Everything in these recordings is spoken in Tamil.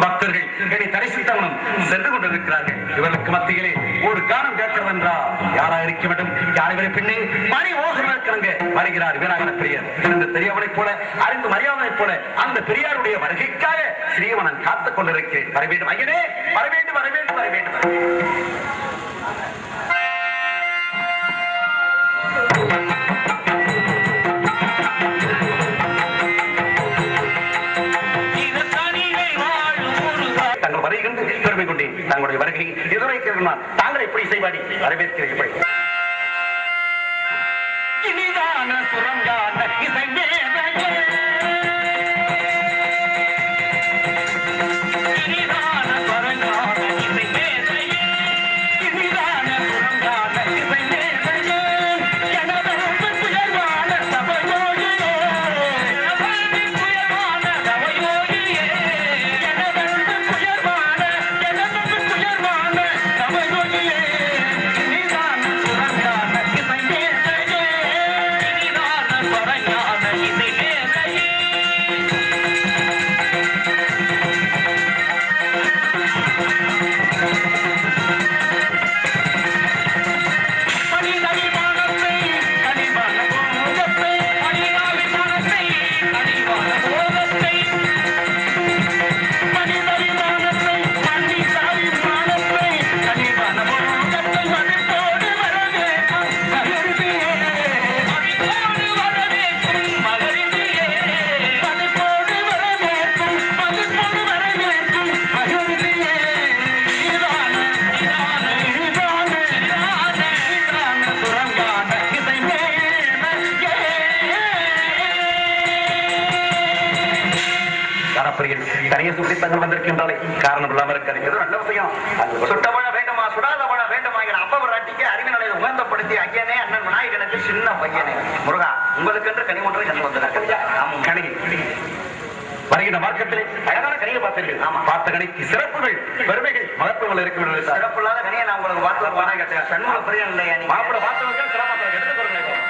பக்தர்கள் என்னை தரிசித்தவனும் சென்று கொண்டிருக்கிறார்கள். இவர்களுக்கு மத்தியிலே ஒரு காலம் கேட்கிறது என்றால் யாரா இருக்க வேண்டும்? யார் இவரை பின்னே மணி ஓசம் இருக்கிறாங்க வருகிறார் வீராகன பெரியார். இந்த பெரியவனைப் போல அறிந்து மரியாதைப் போல அந்த பெரியாருடைய வருகைக்காக ஸ்ரீவனன் காத்துக் கொண்டிருக்கிறேன். வரவேண்டும் ஐயனே! வரவேண்டும் வரவேண்டும் வரவேண்டும். எதிர்வைக்கிறது தாங்கள் எப்படி இசைவாடி வரவேற்கிறேன் எப்படி இனிதான சுரங்கான இசை மேதையே. தங்கள் வந்திருக்கின்றாலே காரணம் இல்லாமல் இருக்கிறது நல்ல விஷயம். சுட்டபழ வேண்டுமா? சுடாத பழ வேண்டுமா? என அப்பவராட்டிக்கு அறிவு நிலையை உகந்தப்படுத்தி ஐயனே அண்ணன் விநாயகனுக்கு சின்ன பையனே. முருகா உங்களுக்கு என்று கனி ஒன்றை கண்டு வந்தனர். கணிகை வருகின்ற மார்க்கத்திலே அழகான கனியை பார்த்தீர்கள். ஆமா. பார்த்த கணிக்கு சிறப்புகள் பெருமைகள் மகத்துவங்கள் இருக்கின்றன சிறப்பில்லாத கனியை நான் உங்களுக்கு பார்த்து போனா கேட்டேன் சண்முக பிரியன் இல்லையா நீ மாப்பிட பார்த்தவர்கள் சிறப்பாக எடுத்துக் கொள்ளுங்கள்.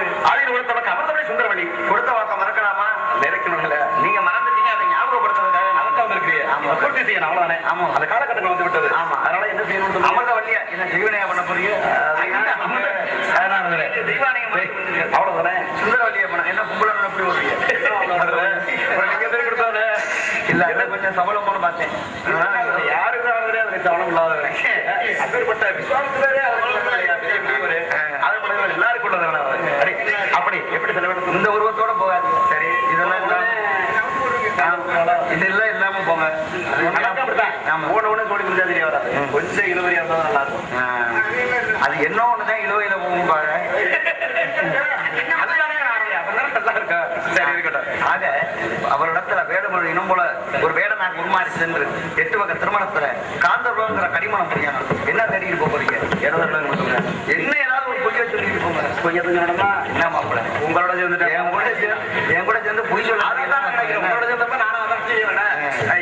பாவு அதில் ஒருத்தவங்க அமிர்தமணி கொடுத்த வாக்க மறக்கலாமா? நீங்க மறந்துட்டீங்க அதை ஞாபகப்படுத்துறதுக்காக நமக்கு வந்திருக்கிறீங்க ஆமா. ஆமா. அந்த காலகட்டங்கள் வந்து விட்டது. ஆமா. அதனால என்ன செய்யணும் அமிர்தவள்ளியா என்ன ஜீவனையா பண்ண போறீங்க? அவ்வளவுதானே? சுந்தரவள்ளியா பண்ண என்ன கும்பலன் எப்படி வருவீங்க இல்ல என்ன கொஞ்சம் சபலம் போன பார்த்தேன். யாருக்கு சபலம்? இல்லாதவன். அப்பேற்பட்ட விசுவாசத்திலே இந்த உருவத்தோட போகாது சரி இதெல்லாம். இதெல்லாம் இல்லாம போங்க. போன உடனே கோடி முடிஞ்சா தெரிய வராது. கொஞ்சம் இழுவரியா இருந்தா நல்லா இருக்கும். அது என்ன ஒண்ணுதான் இழுவையில போகும் பாரு. அவரிடத்துல வேடமொழி இனம் போல ஒரு வேடனாக உருமாறி சென்று எட்டு வகை திருமணத்துல காந்தர்வங்கிற கடிமணம் புரியணும் என்ன தேடிட்டு போறீங்க? என்ன பொய்ய சொல்லிட்டு போங்க கொஞ்சம் தெரிஞ்சவனமா? என்ன மாப்பிள்ள உங்களோட சேர்ந்துட்டேன். என் கூட சேர்ந்து என் கூட சேர்ந்து பொய் சொல்ல அதான் நான் நினைக்கிறேன். உங்களோட சேர்ந்தப்ப நானும் அதான் செய்வேனே.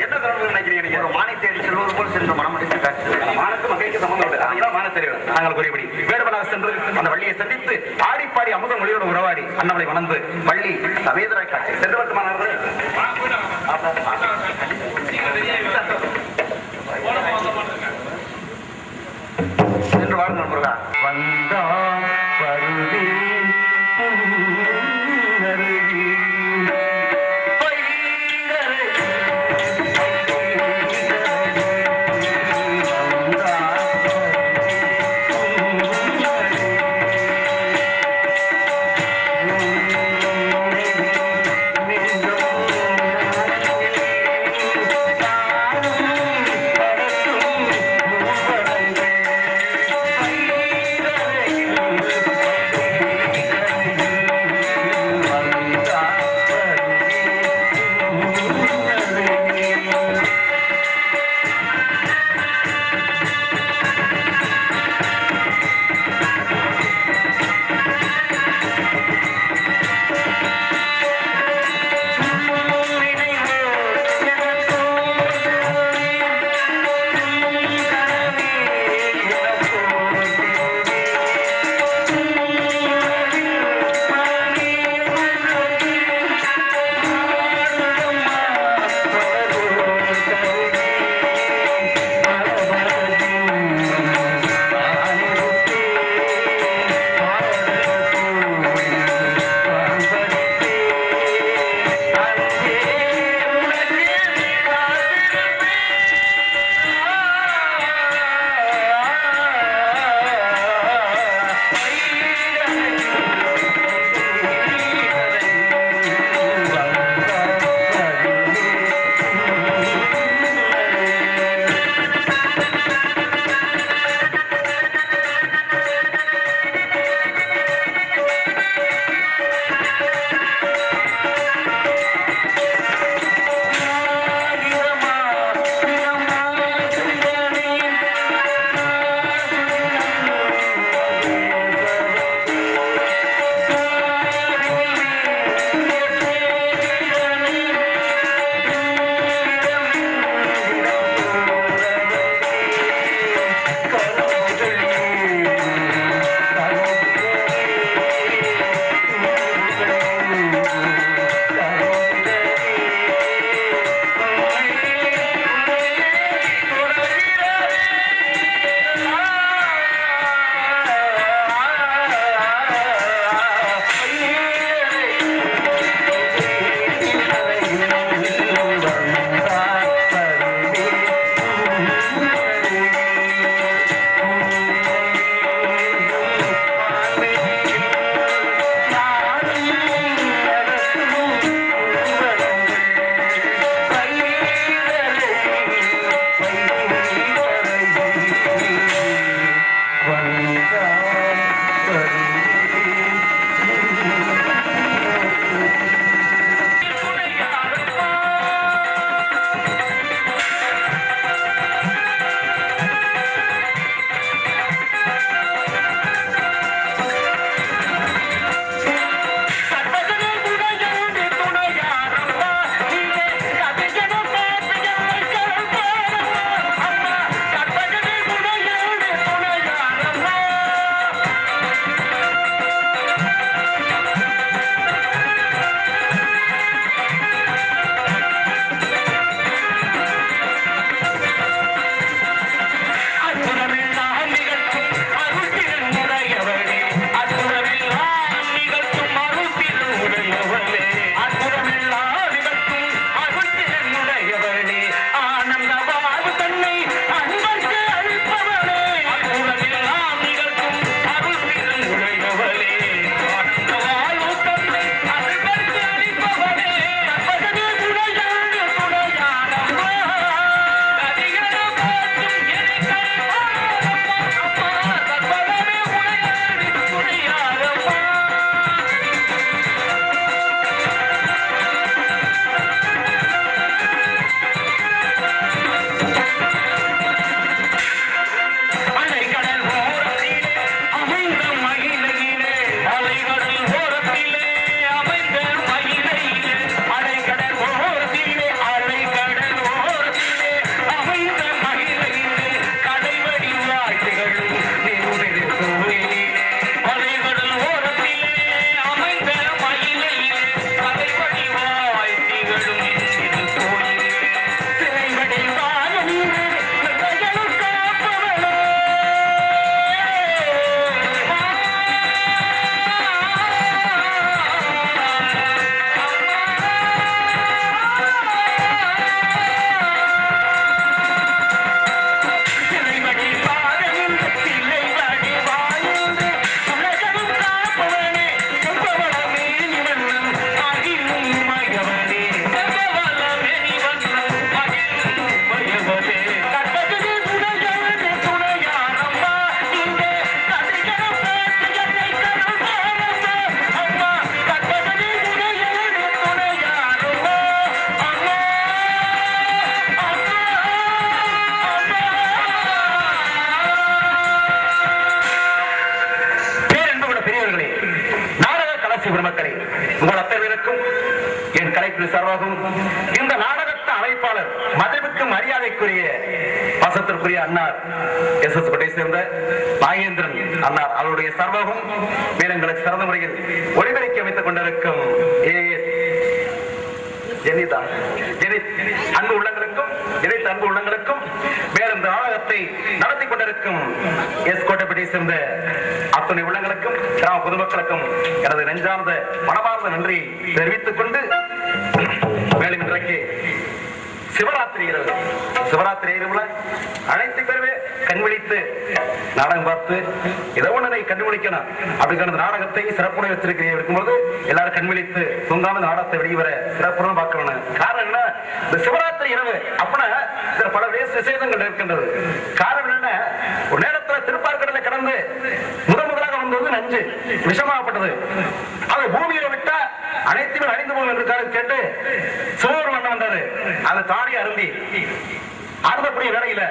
என்ன தொடர்பு நினைக்கிறீங்க நீங்க? ஒரு மானை தேடி செல்வது போல் சென்று மனமடித்து காட்சி மானத்து மகைக்கு சம்பந்தம் உண்டு. அதுதான் மான தெரியும். நாங்கள் கூறியபடி வேடுவனாக சென்று அந்த வள்ளியை சந்தித்து ஆடி பாடி அமுத மொழியோடு உறவாடி அன்னவளை வணந்து வள்ளி சவேதராய் காட்சி சென்று வருத்தமானார்கள் சார்பாகவும் இந்த நாடகத்த அழைப்பாளர் மதிப்புக்கு மரியாதைக்குரிய பாசத்திற்குரிய அன்னார் எஸ் எஸ் பட்டை சேர்ந்த நாகேந்திரன் அன்னார். அவருடைய சார்பாகவும் வீரங்களுக்கு சிறந்த முறையில் ஒளிபரப்பி அமைத்துக் கொண்டிருக்கும் ஏஎஸ் ஜெனிதா. ஜெனித் அன்பு உள்ளங்களுக்கும் ஜெனித் அன்பு உள்ளங்களுக்கும் மேலும் நாடகத்தை நடத்தி கொண்டிருக்கும் எஸ் கோட்டைப்பட்டியை சேர்ந்த அத்துணை உள்ளங்களுக்கும் கிராம பொதுமக்களுக்கும் எனது நெஞ்சார்ந்த மனமார்ந்த நன்றி தெரிவித்துக் கொண்டு சிவராத்திரி இரவு சிவராத்திரி இரவுல அனைத்து பேருமே கண்விழித்து நாடகம் பார்த்து ஏதோ ஒன்றை கண்டுபிடிக்கணும் அப்படிங்கிற நாடகத்தை சிறப்புடன் வச்சிருக்கிறீங்க இருக்கும்போது எல்லாரும் கண்விழித்து தூங்காம இந்த நாடகத்தை வெளிவர சிறப்புடன் பார்க்கணும் காரணம் என்ன? இந்த சிவராத்திரி இரவு அப்படின்னா பல வேச விசேஷங்கள் இருக்கின்றது. காரணம் என்ன? ஒரு நேரத்துல திருப்பார்கடலை கடந்து முதன் முதலாக வந்தது நஞ்சு. விஷமாகப்பட்டது. அது பூமியில விட்டா அனைத்துமே அழிந்து போகும் என்று கேட்டு சோறு வண்ணம் வந்தது. அதை தாடி அருந்தி அருந்தக்கூடிய வேலையில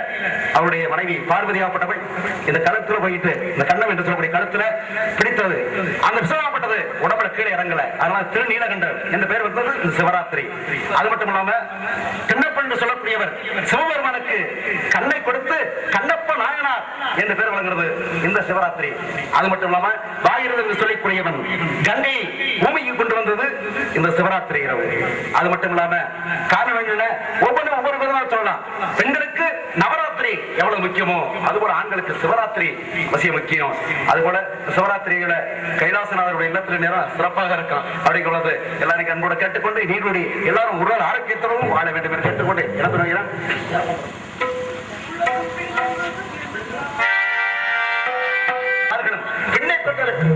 அவருடைய மனைவி பார்வதியாப்பட்டவள் இந்த கழுத்துல போயிட்டு இந்த கண்ணம் என்று சொல்லக்கூடிய கழுத்துல பிடித்தது. அந்த விஷமாப்பட்டது உடம்புல கீழே இறங்கல. அதனால திருநீலகண்டர் என்ற பெயர் வந்தது இந்த சிவராத்திரி. அது மட்டும் இல்லாம கண்ணப்பன் என்று சொல்லக்கூடியவர் சிவபெருமானுக்கு கண்ணை கொடுத்து கண்ணப்ப நாயனார் என்று பெயர் வழங்குறது இந்த சிவராத்திரி. அது மட்டும் இல்லாம வாயிரது என்று சொல்லக்கூடியவன் கங்கையை பூமிக்கு கொண்டு வந்தது இந்த சிவராத்திரி இரவு. அது மட்டும் இல்லாம காரணம் என்ன ஒவ்வொரு விதமாக சொல்லலாம். பெண்களுக்கு நவராத்திரி எவ்வளவு முக்கியமோ அதுபோல ஆண்களுக்கு சிவராத்திரி அவசியம் முக்கியம். அதுபோல சிவராத்திரியில கைலாசநாதருடைய இல்லத்துல நேரம் சிறப்பாக இருக்கும் அப்படிங்கிறது எல்லாரும் அன்போட கேட்டுக்கொண்டு நீருடைய எல்லாரும் உடல் ஆரோக்கியத்தோடும் வாழ வேண்டும் என்று கேட்டுக்கொண்டு என்ன சொல்லுகிறேன்?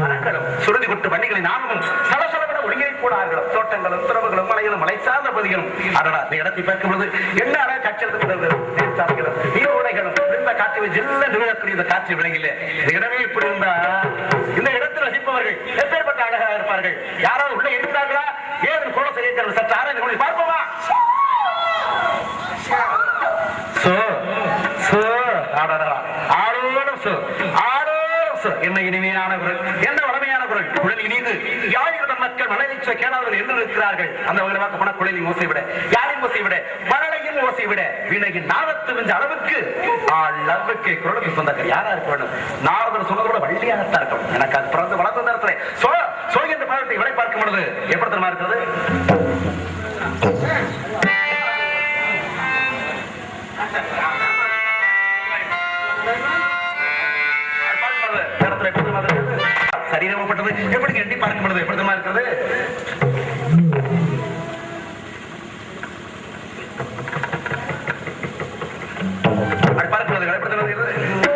மரங்களும் சுருதி கொட்டு வண்டிகளின் நாமமும் சலசலவிட ஒளியை போடார்களும் தோட்டங்களும் துறவுகளும் மலைகளும் மலை சார்ந்த பகுதிகளும். அடடா இந்த இடத்தை பார்க்கும் பொழுது என்ன அழகா காட்சி எடுத்துக்கொண்டது நீர்ச்சாலைகளும் இந்த காற்று ஜில்ல விழக்கூடிய இந்த காற்று விலகில. இந்த இடமே இப்படி இருந்தா இந்த இடத்தில் வசிப்பவர்கள் எப்பேற்பட்ட அழகாக இருப்பார்கள்? யாராவது உள்ள இருந்தார்களா ஏன் கோல செய்ய சற்று ஆராய்ந்து கொண்டு பார்ப்போமா? சோ சோ அடடா ஆளோடும் சோ ஆளோடும் சோ. என்ன இனிமையான என்ன வளமையான யாழியுடன் மக்கள் மனதிச்ச கேளாதவர்கள் என்று இருக்கிறார்கள் அந்த வகையில் போன ஓசை விட யாரின் ஓசை விட மழலையின் ஓசை விட வீணையின் நாதத்து வெஞ்ச அளவுக்கு அளவுக்கு குரலுக்கு சொந்தக்கார் யாரா இருக்க வேண்டும்? நாரதர் சொன்னதோட வள்ளியாகத்தான் இருக்கணும் எனக்கு அது பிறந்து வளர்ந்த நேரத்தில் சோ சோ என்ற பாடத்தை விலை பார்க்கும் பொழுது எப்படி தெரியுமா இருக்கிறது? சரீரப்பட்டது எப்படி எண்ணி பார்க்கப்படுது எப்படி தெரியுமா இருக்கிறது. பார்க்கப்படுது எப்படி தெரியுமா இருக்கிறது?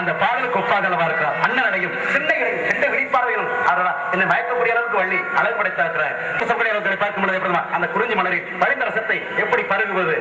அந்த பாடலுக்கு ஒப்பாதளவா இருக்கிறார் அண்ணனையும் சின்னைகளையும் சென்ற விழிப்பார்வையிலும் அவரா என்னை மயக்கக்கூடிய அளவுக்கு வள்ளி அழகு படைத்தாக்குறார் அளவுக்கு பார்க்கும் பொழுது எப்படி அந்த குறிஞ்சி மலரில் வழிந்த ரசத்தை எப்படி பருகுவது